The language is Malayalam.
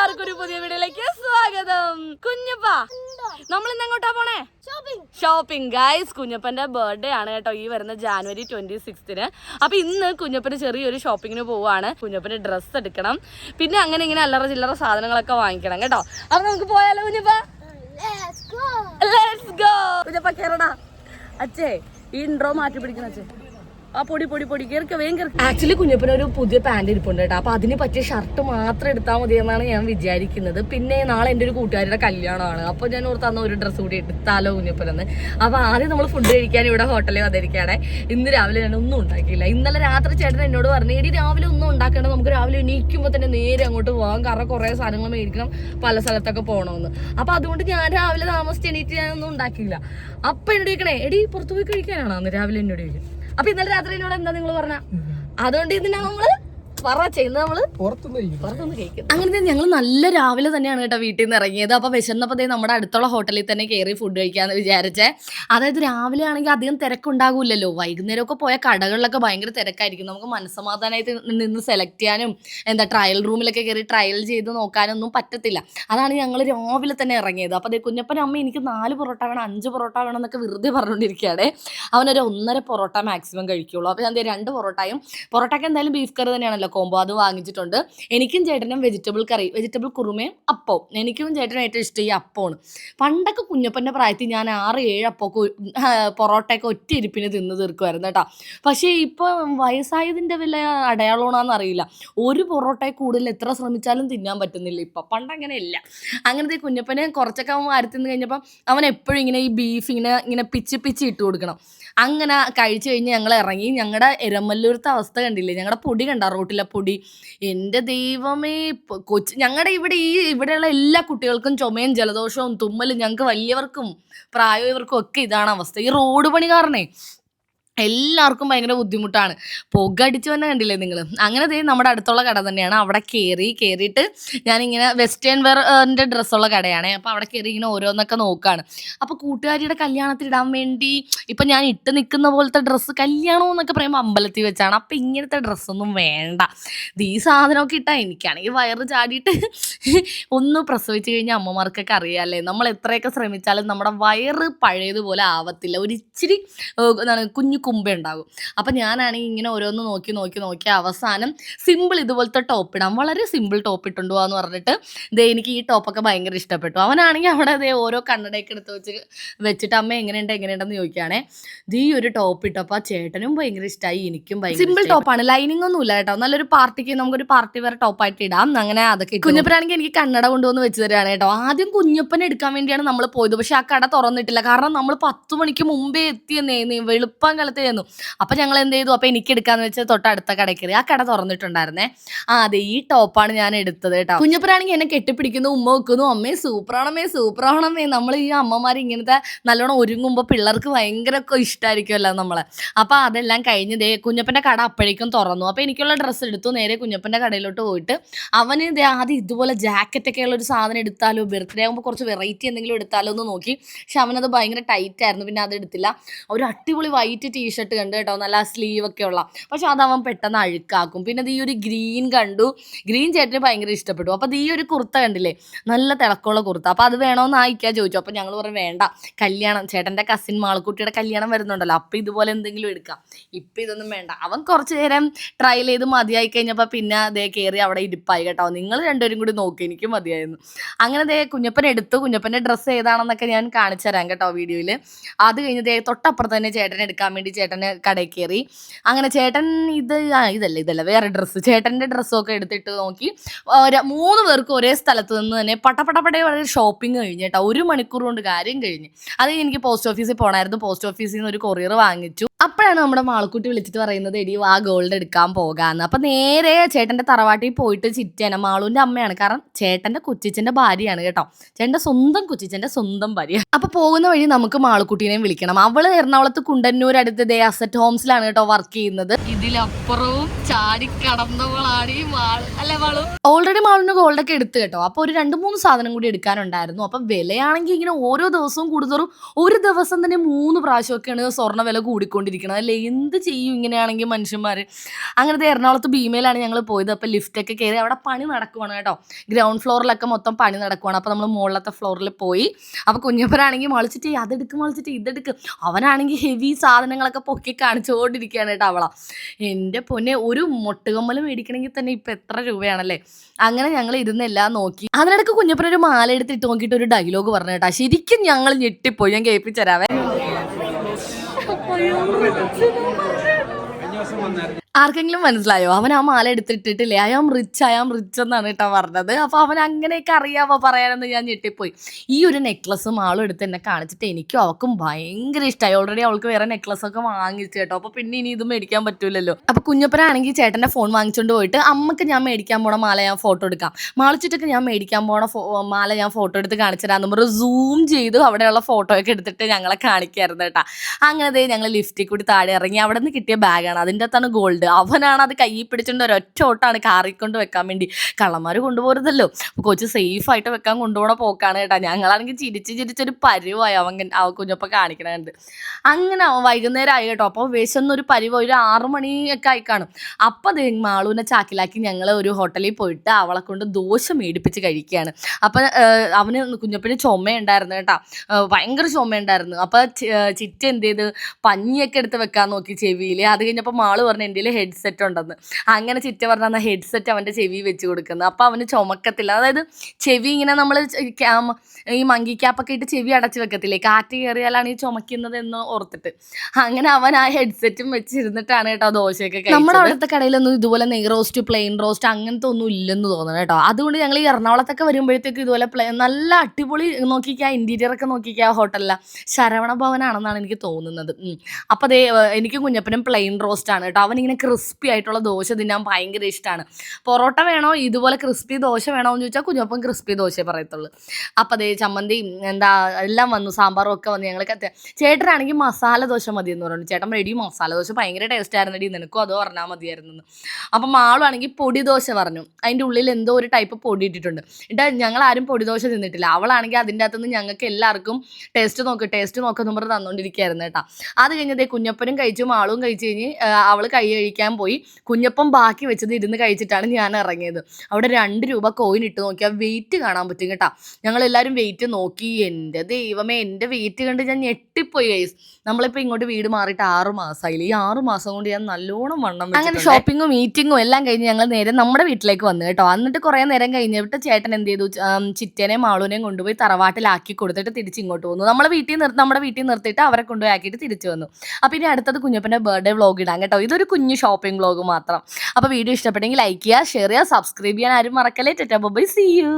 എല്ലാവർക്കും ഒരു പുതിയ വീഡിയോയിലേക്ക് സ്വാഗതം. കുഞ്ഞപ്പ നമ്മൾ ഇന്ന് എങ്ങോട്ടാ പോണേ? ഷോപ്പിംഗ് ഗൈസ് കുഞ്ഞപ്പന്റെ ബർത്ത്ഡേ ആണ് കേട്ടോ ഈ വരുന്ന ജാനുവരി ട്വന്റി സിക്സ്തിന് അപ്പൊ ഇന്ന് കുഞ്ഞപ്പന് ചെറിയൊരു ഷോപ്പിങ്ങിന് പോവാണ്. കുഞ്ഞപ്പന് ഡ്രസ്സ് എടുക്കണം. പിന്നെ അങ്ങനെ ഇങ്ങനെ അല്ലറ ചില്ലറ സാധനങ്ങളൊക്കെ വാങ്ങിക്കണം കേട്ടോ. അപ്പൊ നമുക്ക് പോയാലോ കുഞ്ഞപ്പ? ലെറ്റ്സ് ഗോ കുഞ്ഞപ്പ കേറടാ. അച്ഛേ ഈ ഇൻട്രോ മാറ്റി പിടിക്കണം അച്ഛേ. ആ പൊടി പൊടി പൊടി. ആക്ച്വലി കുഞ്ഞപ്പന ഒരു പുതിയ പാന്റ് ഇരിപ്പുണ്ട് കേട്ടോ. അപ്പൊ അതിന് പറ്റിയ ഷർട്ട് മാത്രം എടുത്താൽ മതി എന്നാണ് ഞാൻ വിചാരിക്കുന്നത്. പിന്നെ നാളെ എന്റെ ഒരു കൂട്ടുകാരുടെ കല്യാണമാണ്. അപ്പൊ ഞാൻ ഓർത്ത് അന്ന് ഒരു ഡ്രസ്സ് കൂടി എടുത്താലോ കുഞ്ഞപ്പനെന്ന്. അപ്പൊ ആദ്യം നമ്മൾ ഫുഡ് കഴിക്കാൻ ഇവിടെ ഹോട്ടലിൽ വന്നിരിക്കുകയാണ്. ഇന്ന് രാവിലെ ഞാൻ ഒന്നും ഉണ്ടാക്കിയില്ല. ഇന്നലെ രാത്രി ചേട്ടൻ എന്നോട് പറഞ്ഞു ഇനി രാവിലെ ഒന്നും ഉണ്ടാക്കേണ്ട. നമുക്ക് രാവിലെ എണീക്കുമ്പോൾ തന്നെ നേരെ അങ്ങോട്ട് പോകാം കാരണം കുറേ സാധനങ്ങൾ മേടിക്കണം. പല സ്ഥലത്തൊക്കെ പോകണമെന്ന് അപ്പൊ അതുകൊണ്ട് ഞാൻ രാവിലെ താമസിച്ച് എണീറ്റ് ഞാനൊന്നും ഉണ്ടാക്കിയില്ല. അപ്പൊ എന്നോട് ചോദിക്കണേ എടി പുറത്തു പോയി കഴിക്കാനാണോ? അന്ന് രാവിലെ എന്നോട് ചോദിക്കും അപ്പൊ ഇന്നലെ രാത്രി എന്നോട് എന്താ നിങ്ങൾ പറഞ്ഞ? അതുകൊണ്ട് ഇതിനാ നമ്മൾ പറ ചെയ്യുന്നത് നമ്മൾ പുറത്തുനിന്ന് കഴിക്കും അങ്ങനെ ഞങ്ങൾ നല്ല രാവിലെ തന്നെയാണ് കേട്ടോ വീട്ടിൽ നിന്ന് ഇറങ്ങിയത്. അപ്പൊ വിശന്നപ്പോ ദേ നമ്മുടെ അടുത്തുള്ള ഹോട്ടലിൽ തന്നെ കയറി ഫുഡ് കഴിക്കാന്ന് വിചാരിച്ചേ. അതായത് രാവിലെ ആണെങ്കിൽ അധികം തിരക്കുണ്ടാകൂലല്ലോ വൈകുന്നേരം ഒക്കെ പോയ കടകളിലൊക്കെ ഭയങ്കര തിരക്കായിരിക്കും. നമുക്ക് മനസ്സമാധാനമായിട്ട് നിന്ന് സെലക്ട് ചെയ്യാനും എന്താ ട്രയൽ റൂമിലൊക്കെ കയറി ട്രയൽ ചെയ്ത് നോക്കാനൊന്നും പറ്റത്തില്ല. അതാണ് ഞങ്ങൾ രാവിലെ തന്നെ ഇറങ്ങിയത്. അപ്പോൾ അതേ കുഞ്ഞപ്പൻ അമ്മ എനിക്ക് നാല് പൊറോട്ട വേണം അഞ്ച് പൊറോട്ട വേണം എന്നൊക്കെ വെറുതെ പറഞ്ഞുകൊണ്ടിരിക്കുകയാണ് അവനൊരു ഒന്നര പൊറോട്ട മാക്സിമം കഴിക്കുള്ളൂ. അപ്പോൾ ഞാൻ ദേ രണ്ട് പൊറോട്ടയും പൊറോട്ടയ്ക്ക് എന്തായാലും ബീഫ് കറി തന്നെയാണല്ലോ കോംബോ അത് വാങ്ങിച്ചിട്ടുണ്ട്. എനിക്കും ചേട്ടനും വെജിറ്റബിൾ കറി വെജിറ്റബിൾ കുറുമയും അപ്പവും. എനിക്കും ചേട്ടനും ഏറ്റവും ഇഷ്ടം ഈ അപ്പമാണ്. പണ്ടൊക്കെ കുഞ്ഞപ്പന്റെ പ്രായത്തിൽ ഞാൻ ആറ് ഏഴ് അപ്പമൊക്കെ പൊറോട്ടയൊക്കെ ഒറ്റ ഇരിപ്പിന് തിന്ന് തീർക്കുമായിരുന്നു കേട്ടോ. പക്ഷേ ഇപ്പോൾ വയസ്സായതിന്റെ വില അടയാളമാണെന്ന് അറിയില്ല. ഒരു പൊറോട്ടയെ കൂടുതൽ എത്ര ശ്രമിച്ചാലും തിന്നാൻ പറ്റുന്നില്ല ഇപ്പം. പണ്ട് അങ്ങനെയല്ല അങ്ങനത്തെ കുഞ്ഞപ്പനെ കുറച്ചൊക്കെ അവൻ വാരി തിന്ന് കഴിഞ്ഞപ്പം അവൻ എപ്പോഴും ഇങ്ങനെ ഈ ബീഫ് ഇങ്ങനെ ഇങ്ങനെ പിച്ച് പിച്ച് ഇട്ട് കൊടുക്കണം. അങ്ങനെ കഴിച്ചു കഴിഞ്ഞ് ഞങ്ങൾ ഇറങ്ങി. ഞങ്ങളുടെ എരമല്ലൂരത്തെ അവസ്ഥ കണ്ടില്ലേ? ഞങ്ങളുടെ പൊടി കണ്ട റോട്ടിലെ പൊടി എന്റെ ദൈവമേ കൊച്ചു ഞങ്ങളുടെ ഇവിടെ ഈ ഇവിടെയുള്ള എല്ലാ കുട്ടികൾക്കും ചുമയും ജലദോഷവും തുമ്മലും ഞങ്ങൾക്ക് വലിയവർക്കും പ്രായമായവർക്കും ഒക്കെ ഇതാണ് അവസ്ഥ. ഈ റോഡ് പണി കാരണേ എല്ലാവർക്കും ഭയങ്കര ബുദ്ധിമുട്ടാണ്. പുക അടിച്ചു തന്നെ കണ്ടില്ലേ നിങ്ങൾ അങ്ങനെ ദേ നമ്മുടെ അടുത്തുള്ള കട തന്നെയാണ്. അവിടെ കയറി കയറിയിട്ട് ഞാനിങ്ങനെ വെസ്റ്റേൺ വെയറിന്റെ ഡ്രസ്സുള്ള കടയാണ്. അപ്പോൾ അവിടെ കയറി ഇങ്ങനെ ഓരോന്നൊക്കെ നോക്കുകയാണ് അപ്പോൾ കൂട്ടുകാരിയുടെ കല്യാണത്തിൽ ഇടാൻ വേണ്ടി ഇപ്പം ഞാൻ ഇട്ട് നിൽക്കുന്ന പോലത്തെ ഡ്രസ്സ് കല്യാണം എന്നൊക്കെ പറയുമ്പോൾ അമ്പലത്തിൽ വെച്ചാണ്. അപ്പം ഇങ്ങനത്തെ ഡ്രസ്സൊന്നും വേണ്ട. ഈ സാധനമൊക്കെ ഇട്ടാൽ എനിക്കാണെങ്കിൽ വയറ് ചാടിയിട്ട് ഒന്ന് പ്രസവിച്ച് കഴിഞ്ഞാൽ അമ്മമാർക്കൊക്കെ അറിയാമല്ലേ നമ്മൾ എത്രയൊക്കെ ശ്രമിച്ചാലും നമ്മുടെ വയറ് പഴയതുപോലെ ആവത്തില്ല. ഒരിച്ചിരി കുഞ്ഞു കുമ്പ ഉണ്ടാകും. അപ്പം ഞാനാണെങ്കിൽ ഇങ്ങനെ ഓരോന്ന് നോക്കി നോക്കി നോക്കി അവസാനം സിമ്പിൾ ഇതുപോലത്തെ ടോപ്പ് ഇടാം. വളരെ സിമ്പിൾ ടോപ്പ് ഇട്ടുണ്ടോ എന്ന് പറഞ്ഞിട്ട് ദേ എനിക്ക് ഈ ടോപ്പൊക്കെ ഭയങ്കര ഇഷ്ടപ്പെട്ടു. അവനാണെങ്കിൽ അവിടെ ദേ ഓരോ കണ്ണടയൊക്കെ എടുത്ത് വെച്ച് വെച്ചിട്ട് അമ്മ എങ്ങനെയുണ്ട് എങ്ങനെയുണ്ടെന്ന് ചോദിക്കുകയാണേ. ഇത് ഈ ഒരു ടോപ്പ് ഇട്ടപ്പോൾ ആ ചേട്ടനും ഭയങ്കര ഇഷ്ടമായി എനിക്കും ഭയങ്കര സിമ്പിൾ ടോപ്പാണ് ലൈനിങ് ഒന്നും ഇല്ല കേട്ടോ. നല്ലൊരു പാർട്ടിക്ക് നമുക്കൊരു പാർട്ടി വേറെ ടോപ്പായിട്ട് ഇടാം. അങ്ങനെ അതൊക്കെ കുഞ്ഞപ്പനാണെങ്കിൽ എനിക്ക് കണ്ണട കൊണ്ടുവന്ന് വെച്ച് തരികയാണ് കേട്ടോ. ആദ്യം കുഞ്ഞപ്പനെ എടുക്കാൻ വേണ്ടിയാണ് നമ്മൾ പോയത്. പക്ഷെ ആ കട തുറന്നിട്ടില്ല. കാരണം നമ്മൾ പത്ത് മണിക്ക് മുമ്പേ എത്തിയെന്നേ നീ വെളുപ്പം കാലത്തേന്നു അപ്പം ഞങ്ങൾ എന്ത് ചെയ്തു അപ്പൊ എനിക്ക് എടുക്കാന്ന് വെച്ചാൽ തൊട്ടടുത്ത കടയ്ക്ക് ആ കട തുറന്നിട്ടുണ്ടായിരുന്നേ. ആ അതെ ഈ ടോപ്പാണ് ഞാൻ എടുത്തത് കേട്ടോ. കുഞ്ഞപ്പനാണെങ്കിൽ എന്നെ കെട്ടിപ്പിടിക്കുന്നു ഉമ്മ വെക്കുന്നു അമ്മേ സൂപ്പറാണമ്മേ സൂപ്പറാണമ്മേ നമ്മൾ ഈ അമ്മമാർ ഇങ്ങനത്തെ നല്ലോണം ഒരുങ്ങുമ്പോൾ പിള്ളേർക്ക് ഭയങ്കര ഇഷ്ടമായിരിക്കുമല്ലോ നമ്മളെ. അപ്പോൾ അതെല്ലാം കഴിഞ്ഞ് ദേ കട അപ്പോഴേക്കും തുറന്നു. അപ്പോൾ എനിക്കുള്ള ഡ്രസ്സ് എടുത്തു. നേരെ കുഞ്ഞപ്പന്റെ കടയിലോട്ട് പോയിട്ട് അവന് ദേ ആദ്യം ഇതുപോലെ ജാക്കറ്റ് ഒക്കെ ഉള്ള ഒരു സാധനം എടുത്താലോ ബർത്ത്ഡേ ആകുമ്പോൾ കുറച്ച് വെറൈറ്റി എന്തെങ്കിലും എടുത്താലോ എന്ന് നോക്കി. പക്ഷെ അവനത് ഭയങ്കര ടൈറ്റ് ആയിരുന്നു പിന്നെ അത് എടുത്തില്ല. ഒരു അടിപൊളി വൈറ്റ് ടീഷർട്ട് കണ്ടു കേട്ടോ നല്ല സ്ലീവ് ഒക്കെ ഉള്ള. പക്ഷെ അത് അവൻ പെട്ടെന്ന് അഴുക്കാക്കും. പിന്നെ ഈ ഒരു ഗ്രീൻ കണ്ടു. ഗ്രീൻ ചേട്ടന് ഭയങ്കര ഇഷ്ടപ്പെട്ടു. അപ്പോൾ ഈ ഒരു കുർത്ത കണ്ടില്ലേ? നല്ല തിളക്കമുള്ള കുർത്ത. അപ്പോൾ അത് വേണമെന്ന് ആയിക്കാ ചോദിച്ചു. അപ്പോൾ ഞങ്ങൾ പറഞ്ഞു വേണ്ട. കല്യാണം ചേട്ടന്റെ കസിൻ മാളക്കുട്ടിയുടെ കല്യാണം വരുന്നുണ്ടല്ലോ. അപ്പോൾ ഇതുപോലെ എന്തെങ്കിലും എടുക്കാം. ഇപ്പം ഇതൊന്നും വേണ്ട. അവൻ കുറച്ച് നേരം ട്രയൽ ചെയ്ത് മതിയായി കഴിഞ്ഞപ്പോൾ പിന്നെ അതേ കയറി അവിടെ ഇരിപ്പായി കേട്ടോ. നിങ്ങൾ രണ്ടുപേരും കൂടി നോക്കി എനിക്ക് മതിയായിരുന്നു. അങ്ങനെ ദേ കുഞ്ഞപ്പൻ എടുത്തു. കുഞ്ഞപ്പന്റെ ഡ്രസ്സ് ഏതാണെന്നൊക്കെ ഞാൻ കാണിച്ചു തരാം കേട്ടോ വീഡിയോയിൽ അത് കഴിഞ്ഞ് ദേ തൊട്ടപ്പുറത്ത് തന്നെ ചേട്ടൻ എടുക്കാൻ വേണ്ടി ചേട്ടന് കടയിൽ കയറി. അങ്ങനെ ചേട്ടൻ ഇത് ഇതല്ല ഇതല്ല വേറെ ഡ്രസ്സ് ചേട്ടന്റെ ഡ്രസ്സൊക്കെ എടുത്തിട്ട് നോക്കി. മൂന്ന് പേർക്ക് ഒരേ സ്ഥലത്ത് നിന്ന് തന്നെ പട്ടപ്പട്ടപ്പടേ വളരെ ഷോപ്പിംഗ് കഴിഞ്ഞ് കേട്ടോ. ഒരു മണിക്കൂർ കൊണ്ട് കാര്യം കഴിഞ്ഞ്. അത് എനിക്ക് പോസ്റ്റ് ഓഫീസിൽ പോകണമായിരുന്നു പോസ്റ്റ് ഓഫീസിൽ നിന്ന് ഒരു കൊറിയർ വാങ്ങിച്ചു. അപ്പോഴാണ് നമ്മുടെ മാളക്കുട്ടി വിളിച്ചിട്ട് പറയുന്നത് എടി ആ ഗോൾഡ് എടുക്കാൻ പോകാന്ന്. അപ്പൊ നേരെ ചേട്ടന്റെ തറവാട്ടിൽ പോയിട്ട് ചിറ്റേന മാളുവിന്റെ അമ്മയാണ്. കാരണം ചേട്ടന്റെ കൊച്ചിച്ചന്റെ ഭാര്യയാണ് കേട്ടോ. ചേട്ടന്റെ സ്വന്തം കൊച്ചിച്ചന്റെ സ്വന്തം ഭാര്യ. അപ്പൊ പോകുന്ന വഴി നമുക്ക് മാളക്കുട്ടീനെയും വിളിക്കണം. അവൾ എറണാകുളത്ത് കുണ്ടന്നൂർ അടുത്ത് ദേ അസറ്റ് ഹോംസിലാണ് കേട്ടോ വർക്ക് ചെയ്യുന്നത്. ഇതിലപ്പുറവും ചാടി കടന്നവളാണ് ഈ അല്ലെ മാളു? ഓൾറെഡി മാളിന് ഗോൾഡ് ഒക്കെ എടുത്തു കേട്ടോ. അപ്പൊ ഒരു രണ്ട് മൂന്ന് സാധനം കൂടി എടുക്കാനുണ്ടായിരുന്നു. അപ്പൊ വിലയാണെങ്കിൽ ഇങ്ങനെ ഓരോ ദിവസവും കൂടുതലും ഒരു ദിവസം തന്നെ മൂന്ന് പ്രാവശ്യമൊക്കെയാണ് സ്വർണ വില കൂടിക്കൊണ്ടിരിക്കുന്നത്. ചെയ്തുകൊണ്ടിരിക്കണം. അല്ലെ? എന്ത് ചെയ്യും ഇങ്ങനെയാണെങ്കിൽ മനുഷ്യന്മാർ അങ്ങനത്തെ എറണാകുളത്ത് ഭീമയിലാണ് ഞങ്ങൾ പോയത്. അപ്പോൾ ലിഫ്റ്റൊക്കെ കയറി അവിടെ പണി നടക്കുവാണ് കേട്ടോ. ഗ്രൗണ്ട് ഫ്ലോറിലൊക്കെ മൊത്തം പണി നടക്കുവാണ്. അപ്പോൾ നമ്മൾ മുകളിലത്തെ ഫ്ലോറിൽ പോയി. അപ്പോൾ കുഞ്ഞപ്പനാണെങ്കിൽ മളിച്ചിട്ട് അതെടുക്കും മളിച്ചിട്ട് ഇതെടുക്കും. അവനാണെങ്കിൽ ഹെവി സാധനങ്ങളൊക്കെ പൊക്കി കാണിച്ചുകൊണ്ടിരിക്കുകയാണ് കേട്ടോ അവളാ. എന്റെ പൊന്നെ ഒരു മുട്ടുകമ്മൽ മേടിക്കണമെങ്കിൽ തന്നെ ഇപ്പം എത്ര രൂപയാണല്ലേ? അങ്ങനെ ഞങ്ങൾ ഇരുന്നെല്ലാം നോക്കി. അതിനിടയ്ക്ക് കുഞ്ഞപ്പനൊരു മാല എടുത്തിട്ട് നോക്കിയിട്ട് ഒരു ഡയലോഗ് പറഞ്ഞു കേട്ടോ. ശരിക്കും ഞങ്ങൾ ഞെട്ടിപ്പോയി. ഞാൻ കേൾപ്പിച്ചു തരാവേ. 안녕하세요. ആർക്കെങ്കിലും മനസ്സിലായോ? അവൻ ആ മാല എടുത്തിട്ടിട്ടില്ലേ? I am rich I am rich എന്നാണ് കേട്ടോ പറഞ്ഞത്. അപ്പോൾ അവൻ അങ്ങനെയൊക്കെ അറിയാമോ പറയാനെന്ന് ഞാൻ ഞെട്ടിപ്പോയി. ഈ ഒരു നെക്ലസും ആളും എടുത്ത് എന്നെ കാണിച്ചിട്ട് എനിക്കും അവൾക്കും ഭയങ്കര ഇഷ്ടമായി ഓൾറെഡി അവൾക്ക് വേറെ നെക്ലസ് ഒക്കെ വാങ്ങിച്ചു കേട്ടോ. അപ്പോൾ പിന്നെ ഇനി ഇത് മേടിക്കാൻ പറ്റൂലല്ലോ. അപ്പോൾ കുഞ്ഞപ്പനാണെങ്കിൽ ചേട്ടന്റെ ഫോൺ വാങ്ങിച്ചുകൊണ്ട് പോയിട്ട് അമ്മയ്ക്ക് ഞാൻ മേടിക്കാൻ പോണ മാല ഞാൻ ഫോട്ടോ എടുക്കാം. മാളിച്ചിട്ടൊക്കെ ഞാൻ മേടിക്കാൻ പോണ മാല ഞാൻ ഫോട്ടോ എടുത്ത് കാണിച്ചു നമ്മൾ സൂം ചെയ്തു അവിടെയുള്ള ഫോട്ടോ ഒക്കെ എടുത്തിട്ട് ഞങ്ങളെ കാണിക്കായിരുന്നു കേട്ടോ. അങ്ങനെ ഞങ്ങൾ ലിഫ്റ്റിൽ കൂടി താഴെ ഇറങ്ങി അവിടെ നിന്ന് കിട്ടിയ ബാഗാണ്. അതിന്റെ അകത്താണ് ഗോൾഡ് അവനാണ് അത് കയ്യിൽ പിടിച്ചിട്ട് ഒരൊറ്റ ഓട്ടാണ് കാറിൽ കൊണ്ട് വെക്കാൻ വേണ്ടി. കള്ളന്മാർ കൊണ്ടുപോകരുതല്ലോ കൊച്ചു സേഫായിട്ട് വെക്കാൻ കൊണ്ടുപോകണ പോക്കാണ് കേട്ടോ. ഞങ്ങളാണെങ്കിൽ ചിരിച്ച് ചിരിച്ചൊരു പരിവായി അവൻ അവ കുഞ്ഞപ്പം കാണിക്കണുണ്ട് അങ്ങനെ അവൻ വൈകുന്നേരം ആയി കേട്ടോ. അപ്പോൾ വിശന്നൊരു പരിവ ഒരു ആറു മണിയൊക്കെ ആയി കാണും. അപ്പോൾ അത് മാളൂനെ ചാക്കിലാക്കി ഞങ്ങൾ ഒരു ഹോട്ടലിൽ പോയിട്ട് അവളെ കൊണ്ട് ദോശ മേടിപ്പിച്ച് കഴിക്കുകയാണ് അപ്പം അവന് കുഞ്ഞപ്പിന് ചുമയുണ്ടായിരുന്നു കേട്ടോ. ആ, ഭയങ്കര ചുമയുണ്ടായിരുന്നു. അപ്പോൾ ചിറ്റ എന്ത് ചെയ്ത് പഞ്ഞിയൊക്കെ എടുത്ത് വെക്കാൻ നോക്കി ചെവിയിൽ അത് കഴിഞ്ഞപ്പോൾ മാൾ പറഞ്ഞു എന്റെ ഹെഡ്സെറ്റ് ഉണ്ടെന്ന്. അങ്ങനെ ചിറ്റ പറഞ്ഞ ഹെഡ്സെറ്റ് അവന്റെ ചെവി വെച്ച് കൊടുക്കുന്നത് അപ്പോൾ അവന് ചുമക്കത്തില്ല. അതായത് ചെവി ഇങ്ങനെ നമ്മൾ ഈ മങ്കി ക്യാപ്പൊക്കെ ഇട്ട് ചെവി അടച്ച് വെക്കത്തില്ലേ? കാറ്റ് കയറിയാലാണ് ഈ ചുമക്കുന്നത് എന്ന് ഓർത്തിട്ട്. അങ്ങനെ അവൻ ആ ഹെഡ്സെറ്റും വെച്ചിരുന്നിട്ടാണ് കേട്ടോ ദോശയൊക്കെ. നമ്മുടെ അവിടുത്തെ കടയിലൊന്നും ഇതുപോലെ നെയ് റോസ്റ്റ് പ്ലെയിൻ റോസ്റ്റ് അങ്ങനത്തെ ഒന്നും ഇല്ലെന്ന് തോന്നുന്നു കേട്ടോ. അതുകൊണ്ട് ഞങ്ങൾ ഈ എറണാകുളത്തൊക്കെ വരുമ്പോഴത്തേക്ക് ഇതുപോലെ പ്ലേ നല്ല അടിപൊളി നോക്കിക്കാം ഇന്റീരിയർ ഒക്കെ നോക്കിക്കാം ഹോട്ടലില ശരവണ ഭവനാണെന്നാണ് എനിക്ക് തോന്നുന്നത്. അപ്പം അതേ എനിക്ക് കുഞ്ഞപ്പനും പ്ലെയിൻ റോസ്റ്റ് ആണ് കേട്ടോ. അവനിങ്ങനെ ക്രിസ്പി ആയിട്ടുള്ള ദോശ തിന്നാൻ ഭയങ്കര ഇഷ്ടമാണ് പൊറോട്ട വേണോ? ഇതുപോലെ ക്രിസ്പി ദോശ വേണോ എന്ന് ചോദിച്ചാൽ കുഞ്ഞപ്പം ക്രിസ്പി ദോശയെ പറയത്തുള്ളൂ. അപ്പം അതേ ചമ്മന്തിയും എന്താ എല്ലാം വന്നു സാമ്പാറും ഒക്കെ വന്നു ഞങ്ങൾക്ക് ചേട്ടനാണെങ്കിൽ മസാല ദോശ മതി എന്ന് പറഞ്ഞു. ചേട്ടൻ റെഡി മസാല ദോശ ഭയങ്കര ടേസ്റ്റ് ആയിരുന്നടി നിനക്കും അതോ പറഞ്ഞാൽ മതിയായിരുന്നു അപ്പം ആളുവാണെങ്കിൽ പൊടി ദോശ പറഞ്ഞു. അതിന്റെ ഉള്ളിൽ എന്തോ ഒരു ടൈപ്പ് പൊടി ഇട്ടിട്ടുണ്ട്. എന്നിട്ട് ഞങ്ങൾ ആരും പൊടി ദോശ തിന്നിട്ടില്ല. അവളാണെങ്കിൽ അതിന്റെ അകത്തുനിന്ന് ഞങ്ങൾക്ക് എല്ലാവർക്കും ടേസ്റ്റ് നോക്ക് ടേസ്റ്റ് നോക്കുന്നു പറഞ്ഞ് തന്നുകൊണ്ടിരിക്കുകയായിരുന്നു കേട്ടോ. അത് കഴിഞ്ഞതേ കുഞ്ഞപ്പനും കഴിച്ചു മാളും കഴിച്ചു കഴിഞ്ഞ് അവൾ കൈ കഴിക്കാൻ പോയി. കുഞ്ഞപ്പം ബാക്കി വെച്ചത് ഇരുന്ന് കഴിച്ചിട്ടാണ് ഞാൻ ഇറങ്ങിയത്. അവിടെ രണ്ട് രൂപ കോയിൻ ഇട്ട് നോക്കിയാൽ വെയിറ്റ് കാണാൻ പറ്റും കേട്ടോ. ഞങ്ങൾ എല്ലാവരും വെയിറ്റ് നോക്കി. എന്റെ ദൈവമേ എന്റെ വെയിറ്റ് കണ്ട് ഞാൻ ഞെട്ടിപ്പോയി ഗൈസ് നമ്മളിപ്പോൾ ഇങ്ങോട്ട് വീട് മാറിയിട്ട് ആറ് മാസമായില്ല ഈ ആറ് മാസം കൊണ്ട് ഞാൻ നല്ലോണം വണ്ണം അങ്ങനെ ഷോപ്പിങ്ങും മീറ്റിങ്ങും എല്ലാം കഴിഞ്ഞ് ഞങ്ങൾ നേരെ നമ്മുടെ വീട്ടിലേക്ക് വന്നു കേട്ടോ. എന്നിട്ട് കുറേ നേരം കഴിഞ്ഞിട്ട് ചേട്ടൻ എന്ത് ചെയ്തു? ചിറ്റേനെയും മാളൂനെയും കൊണ്ടുപോയി തറവാട്ടിലാക്കി കൊടുത്തിട്ട് തിരിച്ച് ഇങ്ങോട്ട് വന്നു. നമ്മളെ വീട്ടിൽ നിർത്തി നമ്മുടെ വീട്ടിൽ നിർത്തിയിട്ട് അവരെ കൊണ്ടുപോയി ആക്കിയിട്ട് തിരിച്ചു വന്നു. അപ്പോൾ ഇനി അടുത്തത് കുഞ്ഞപ്പന്റെ ബർത്ത്ഡേ വ്ളോഗ് ഇടാം കേട്ടോ. ഇതൊരു കുഞ്ഞു ഷോപ്പിംഗ് വ്ളോഗ് മാത്രം. അപ്പോൾ വീഡിയോ ഇഷ്ടപ്പെട്ടെങ്കിൽ ലൈക്ക് ചെയ്യുക ഷെയർ ചെയ്യുക സബ്സ്ക്രൈബ് ചെയ്യാൻ ആരും മറക്കല്ലേ. ടെറ്റാ ബൊബൈ സി യു